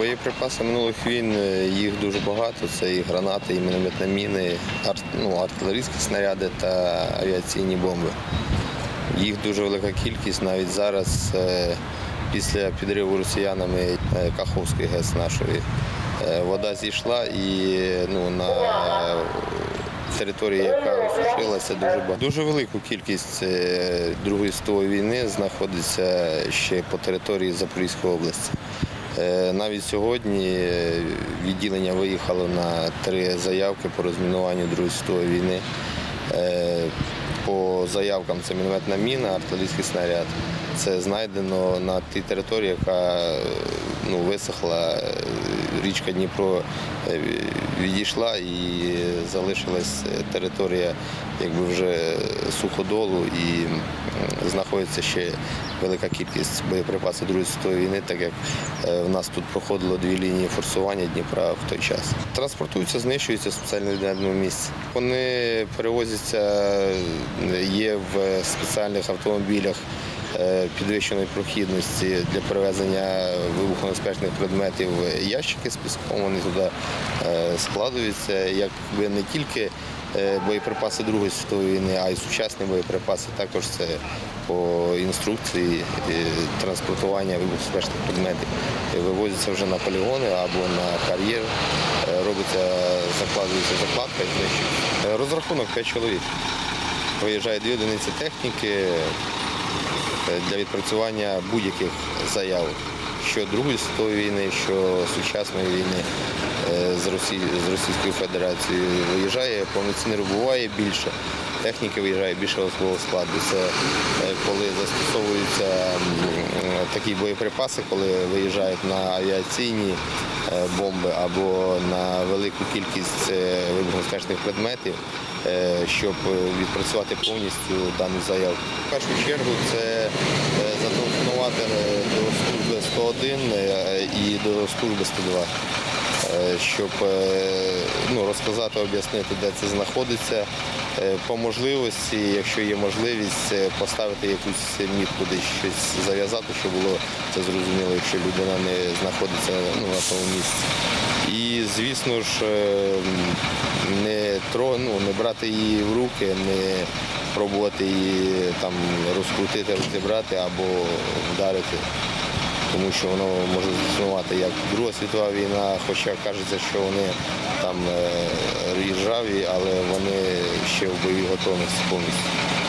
Боєприпаси минулих війн е, їх дуже багато. Це і гранати, і мінометні міни, арт, ну, артилерійські снаряди та авіаційні бомби. Їх дуже велика кількість навіть зараз, е, після підриву росіянами е, Каховської ГЕС нашої. Вода зійшла і ну, на території, яка осушилася, дуже багато. Дуже велику кількість Другої світової війни знаходиться ще по території Запорізької області. Е, Навіть сьогодні е, відділення виїхало на три заявки по розмінуванню Другої світової війни. Е, По заявкам це мінометна міна, артилерійський снаряд. Це знайдено на тій території, яка ну, висохла. Річка Дніпро е, відійшла і залишилась територія якби вже суходолу і знаходиться ще велика кількість боєприпасів Другої світової війни, так як е, в нас тут проходило дві лінії форсування Дніпра в той час. Транспортуються, знищуються в спеціально відведеному місці. Вони перевозяться, е, є в спеціальних автомобілях е, підвищеної прохідності для перевезення вибухонебезпечних предметів ящики з піском. Вони туди е, складуються, якби не тільки боєприпаси Другої світової війни, а й сучасні боєприпаси. Також це по інструкції транспортування вибухонебезпечних предметів вивозяться вже на полігони або на кар'єр. Робиться, закладується закладка і знищується. Е, Розрахунок 5 чоловік. Виїжджає дві одиниці техніки е, для відпрацювання будь-яких заяв, що Другої світової війни, що сучасної війни е, з, Росії, з Російською Федерацією. Виїжджає повноцінно буває більше. Техніки виїжджає більше особового складу. Це коли застосовуються такі боєприпаси, коли виїжджають на авіаційні бомби або на велику кількість е, вибухонебезпечних предметів, е, щоб е, відпрацювати повністю дану заяву. В першу чергу це е, зателефонувати е, до служби 101 е, і до служби 102 е, щоб е, ну, розказати, об'яснити, де це знаходиться. Е, По можливості, якщо є можливість, е, поставити якусь мітку, десь щось зав'язати, щоб було це зрозуміло, якщо людина не знаходиться ну, на тому місці. І, звісно ж, е, не, тро, ну, не брати її в руки, не пробувати її там розкрутити, розібрати або вдарити тому що воно може існувати як Друга світова війна, хоча кажеться, що вони там е, ржаві, але вони ще в бойовій готовності повністю.